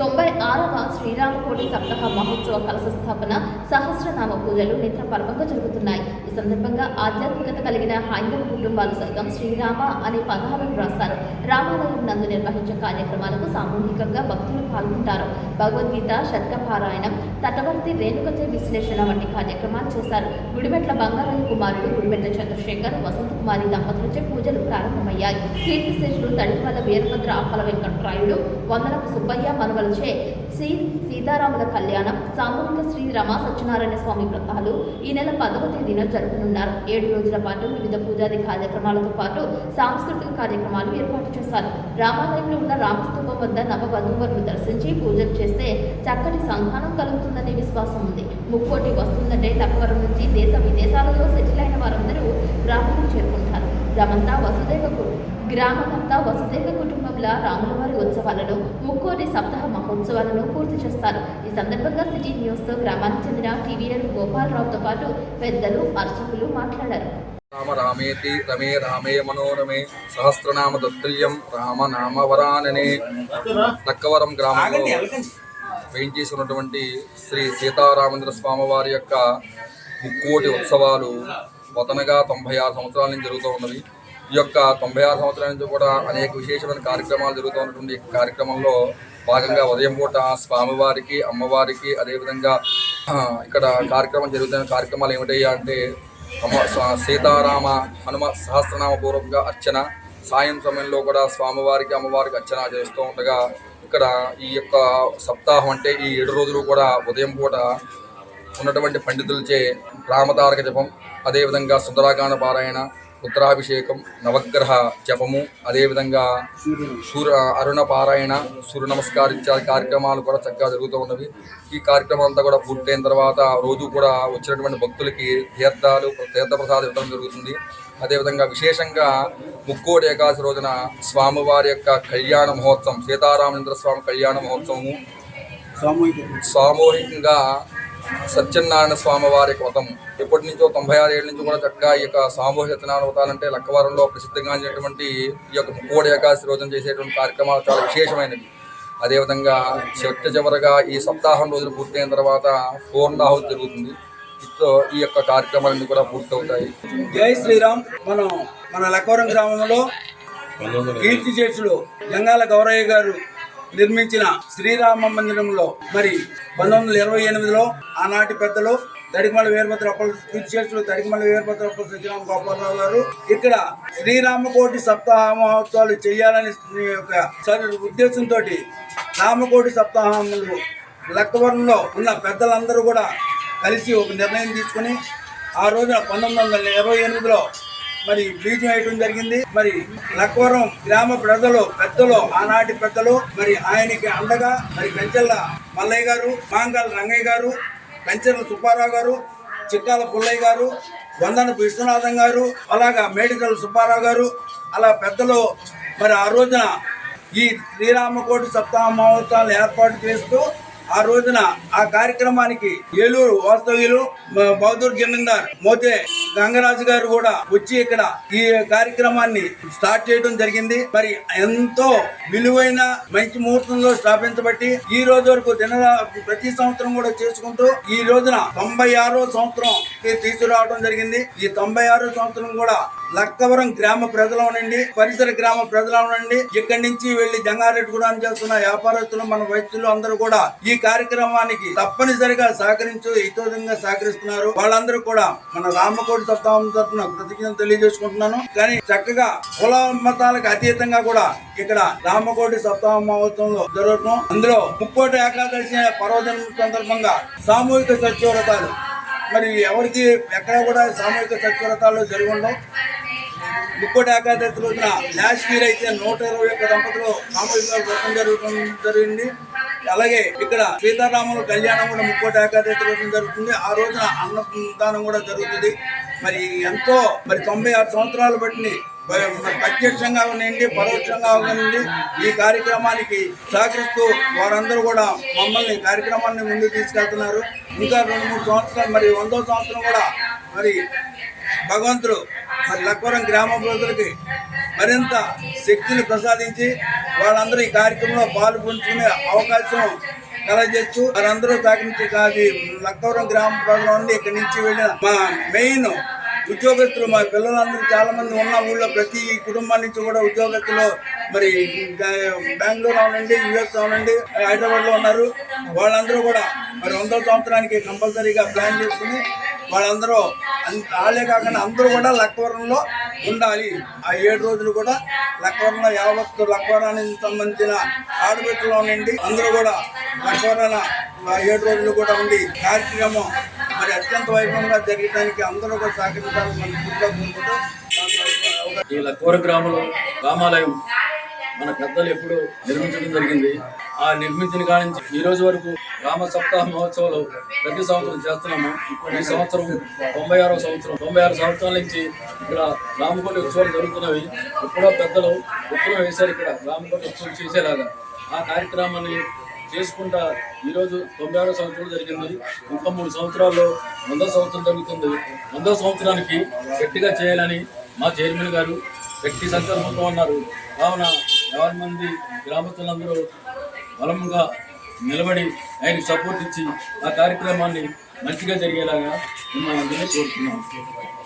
తొంభై ఆరవ శ్రీరామకోటి సప్తాహ మహోత్సవ కలశ స్థాపన సహస్రనామ పూజలు నిత్య పర్వంగా జరుగుతున్నాయి. ఈ సందర్భంగా ఆధ్యాత్మికత కలిగిన హైందవ కుటుంబాలు సైతం శ్రీరామ అనే పదాలను రాస్తారు రామాలయం నందు నిర్వహించే కార్యక్రమాలకు సామూహికంగా భక్తులు పాల్గొంటారు. భగవద్గీత శతక పారాయణం తటవర్తి రేణుకథ విశ్లేషణ వంటి కార్యక్రమాలు చేశారు. గుడిమెట్ల బంగారాయ కుమారుడు గుడిమెట్ల చంద్రశేఖర్ వసంత కుమారి దంపతులచే పూజలు ప్రారంభమయ్యాయి. కీర్తిశేషులు తడిపల్ల వీరభద్ర అప్పల వెంకట్రాయుడు వందనపు సుబ్బయ్య మనవలచే శ్రీ సీతారాముల కళ్యాణం సామూహిక శ్రీ రమా సత్యనారాయణ స్వామి వ్రతాలు ఈ నెల పదవ తేదీన జరుపునున్నారు. ఏడు రోజుల పాటు వివిధ పూజాది కార్యక్రమాలతో పాటు సాంస్కృతిక కార్యక్రమాలు ఏర్పాటు చేశారు. రామాలయంలో ఉన్న రామస్తూపం వద్ద నవ దర్శించి పూజలు చేస్తే చక్కటి సంధానం కలుగుతుందనే విశ్వాసం ఉంది. ముక్కోటి వస్తుందంటే లక్కవరం నుంచి దేశ విదేశాలలో సెటిల్ అయిన వారందరూ గ్రామంలో చేరుకుంటారు. గ్రామంతా వసుదేవ గ్రామమంతా వసుదేవ కుటుంబం కుటుంబంలా రాములవారి ఉత్సవాలను ముక్కోటి సప్తాహ మహోత్సవాలను పూర్తి చేస్తారు. ఈ సందర్భంగా సిటీ న్యూస్తో గ్రామానికి చెందిన టీవీఎల్ గోపాలరావుతో పాటు పెద్దలు అర్చకులు మాట్లాడారు. రామ రామేతి రమే రామే మనోరమే సహస్రనామ దత్తుల్యం రామ నామవరాననే తక్కవరం గ్రామంలో వేయించేసి ఉన్నటువంటి శ్రీ సీతారామేంద్ర స్వామివారి యొక్క ముక్కోటి ఉత్సవాలు మొదనగా తొంభై ఆరు సంవత్సరాల నుంచి జరుగుతూ ఉన్నవి. ఈ యొక్క తొంభై ఆరు సంవత్సరాల నుంచి కూడా అనేక విశేషమైన కార్యక్రమాలు జరుగుతున్నటువంటి కార్యక్రమంలో భాగంగా ఉదయం పూట స్వామివారికి అమ్మవారికి అదేవిధంగా ఇక్కడ కార్యక్రమం జరుగుతున్న కార్యక్రమాలు ఏమిటయ్యా అంటే సీతారామ హనుమ సహస్రనామ పూర్వకంగా అర్చన సాయం సమయంలో కూడా స్వామివారికి అమ్మవారికి అర్చన చేస్తూ ఉండగా ఇక్కడ ఈ యొక్క సప్తాహం అంటే ఈ ఏడు రోజులు కూడా ఉదయం పూట ఉన్నటువంటి పండితులచే రామతారక జపం అదేవిధంగా సుందరాగాన పారాయణ రుద్రాభిషేకం నవగ్రహ జపము అదేవిధంగా సూర్య అరుణ పారాయణ సూర్య నమస్కారం ఇత్యాది కార్యక్రమాలు కూడా చక్కగా జరుగుతూ ఉన్నవి. ఈ కార్యక్రమం అంతా కూడా పూర్తయిన తర్వాత రోజు కూడా వచ్చినటువంటి భక్తులకి తీర్థాలు తీర్థప్రసాదం ఇవ్వడం జరుగుతుంది. అదేవిధంగా విశేషంగా ముక్కోటి ఏకాదశి రోజున స్వామివారి యొక్క కళ్యాణ మహోత్సవం సీతారామేంద్ర స్వామి కళ్యాణ మహోత్సవము. సామూహికంగా సత్యనారాయణ స్వామి వారి వ్రతం ఎప్పటి నుంచో తొంభై ఆరు ఏళ్ళ నుంచి కూడా చక్కగా ఈ యొక్క సామూహిక సత్యనారాయణ వ్రతాలంటే లక్కవరంలో ప్రసిద్ధంగాంచినటువంటి ఈ యొక్క ముక్కోడి ఏకాదశి రోజున చేసేటువంటి కార్యక్రమాలు చాలా విశేషమైనవి. అదేవిధంగా చిట్ట చివరగా ఈ సప్తాహం రోజులు పూర్తయిన తర్వాత పూర్ణాహుతి జరుగుతుంది. ఇతో ఈ యొక్క కార్యక్రమాలన్నీ కూడా పూర్తవుతాయి. జై శ్రీరామ్. మనం మన లక్కవరం గ్రామంలో కీర్తి చేసుడు జంగాల గౌరయ్య గారు నిర్మించిన శ్రీరామ మందిరంలో మరి పంతొమ్మిది వందల ఇరవై ఎనిమిదిలో ఆనాటి పెద్దలు తడిమల వీరభద్ర అప్పల తడికమల తడిమల వీరభద్ర అప్పల గోపాలరావు గారు ఇక్కడ శ్రీరామకోటి సప్తాహ మహోత్సవాలు చేయాలని ఉద్దేశంతో రామకోటి సప్తాహములు లక్కవరంలో ఉన్న పెద్దలందరూ కూడా కలిసి ఒక నిర్ణయం తీసుకుని ఆ రోజున పంతొమ్మిది వందల ఇరవై ఎనిమిదిలో మరి బ్లీచ్ వేయడం జరిగింది. మరి లక్వరం గ్రామ ప్రజలు పెద్దలు ఆనాటి పెద్దలు మరి ఆయనకి అండగా మరి కంచెల్ల మల్లయ్య గారు మాంగల్ రంగయ్య గారు కంచెల సుబ్బారావు గారు చిక్కాల పుల్లయ్య గారు వందన విశ్వనాథం గారు అలాగా మేడికల్ సుబ్బారావు గారు అలా పెద్దలు మరి ఆ రోజున ఈ శ్రీరామకోటి సప్తాహ మహోత్సవాలు ఏర్పాటు చేస్తూ ఆ రోజున ఆ కార్యక్రమానికి ఏలూరు వాస్తవ్యులు బహదూర్ జమీందార్ మోతే గంగరాజు గారు కూడా వచ్చి ఇక్కడ ఈ కార్యక్రమాన్ని స్టార్ట్ చేయడం జరిగింది. మరి ఎంతో విలువైన మంచి ముహూర్తంలో స్థాపించబట్టి ఈ రోజు వరకు దిన ప్రతి సంవత్సరం కూడా చేసుకుంటూ ఈ రోజున తొంభై ఆరో సంవత్సరం తీసుకురావడం జరిగింది. ఈ తొంభై ఆరో సంవత్సరం కూడా లక్కవరం గ్రామ ప్రజలు ఉండండి పరిసర గ్రామ ప్రజలు ఉండండి ఇక్కడి నుంచి వెళ్ళి జంగారెడ్డిగూడెం చేస్తున్న వ్యాపారస్తులు మన వైద్యులు అందరూ కూడా ఈ కార్యక్రమానికి తప్పనిసరిగా సహకరించు హితోదంగా సహకరిస్తున్నారు. వాళ్ళందరూ కూడా మన రామకోటి సప్తాహం తరఫున కృతజ్ఞత తెలియజేసుకుంటున్నాను. కానీ చక్కగా కుల మతాలకు అతీతంగా కూడా ఇక్కడ రామకోటి సప్తాహ మహోత్సవంలో జరుగుతున్నాం. అందులో ముక్కోటి ఏకాదశి పర్వదినం సందర్భంగా సామూహిక సత్యవ్రతాలు. మరి ఎవరికి ఎక్కడ కూడా సామూహిక సత్యవ్రతాలు జరిగి ఉండవు ముక్కోటి ఏకాదశి రోజున లాస్ట్ ఇయర్ అయితే నూట ఇరవై ఒక్క దంపతులు సామూహిక వ్రతం జరుగుతుంది జరిగింది. అలాగే ఇక్కడ సీతారాముల కళ్యాణం కూడా ముక్కోటి ఏకాదశి రోజున జరుగుతుంది. ఆ రోజున అన్నదానం కూడా జరుగుతుంది. మరి ఎంతో మరి తొంభై ఆరు సంవత్సరాలు బట్టి ప్రత్యక్షంగా ఉండండి పరోక్షంగా ఉండండి. ఈ కార్యక్రమానికి సహకరిస్తూ వారందరూ కూడా మమ్మల్ని కార్యక్రమాన్ని ముందుకు తీసుకెళ్తున్నారు. ఇంకా రెండు మూడు సంవత్సరాలు మరి వందో సంవత్సరం కూడా మరి భగవంతుడు మరి లక్వరం గ్రామ ప్రజలకి మరింత శక్తిని ప్రసాదించి వాళ్ళందరూ ఈ కార్యక్రమంలో పాల్గొంచుకునే అవకాశం కలగజేస్తూ వారందరూ సహకరించి కాదు లక్కవరం గ్రామ ప్రజల నుండి ఇక్కడి నుంచి వెళ్ళిన మా మెయిన్ ఉద్యోగస్తులు మా పిల్లలందరూ చాలా మంది ఉన్న ఊళ్ళో ప్రతి కుటుంబం నుంచి కూడా ఉద్యోగస్తులు మరి బెంగళూరు అవునండి యుఎస్ అవునండి హైదరాబాద్లో ఉన్నారు. వాళ్ళందరూ కూడా మరి వందల సంవత్సరానికి కంపల్సరీగా ప్లాన్ చేసుకుని వాళ్ళందరూ వాళ్ళే కాకుండా అందరూ కూడా లక్కవరంలో ఉండాలి. ఆ ఏడు రోజులు కూడా లక్కవరంలో యావత్తు లక్కవరానికి సంబంధించిన ఆడబిడ్డలో నుండి అందరూ కూడా లక్కవరాన ఏడు రోజులు కూడా ఉండి కార్యక్రమం మరి అత్యంత వైభవంగా జరగడానికి అందరూ కూడా సహకరించాలని మనం కోరుకుంటూ ఈ లక్కవర గ్రామంలో రామాలయం మన పెద్దలు ఎప్పుడు నిర్మించడం జరిగింది. ఆ నిర్మించిన కాడి నుంచి ఈ రోజు వరకు రామ సప్తాహ మహోత్సవాలు ప్రతి సంవత్సరం చేస్తున్నాము. ఈ సంవత్సరం తొంభై ఆరో సంవత్సరం. తొంభై ఆరు సంవత్సరాల నుంచి ఇక్కడ రామకోటి ఉత్సవాలు జరుగుతున్నవి. ఎప్పుడో పెద్దలు ఉత్తరం వేశారు ఇక్కడ రామకోటి ఉత్సవం చేసేలాగా. ఆ కార్యక్రమాన్ని చేసుకుంటా ఈరోజు తొంభై ఆరో సంవత్సరం జరిగింది. ఇంకా మూడు సంవత్సరాల్లో వందో సంవత్సరం జరుగుతుంది. వందో సంవత్సరానికి గట్టిగా చేయాలని మా చైర్మన్ గారు వ్యక్తి సంకల్పంతో ఉన్నారు. కావున యాభై మంది గ్రామస్తులందరూ బలంగా నిలబడి ఆయనకు సపోర్ట్ ఇచ్చి ఆ కార్యక్రమాన్ని మంచిగా జరిగేలాగా మిమ్మల్ని అందరినీ కోరుతున్నాం.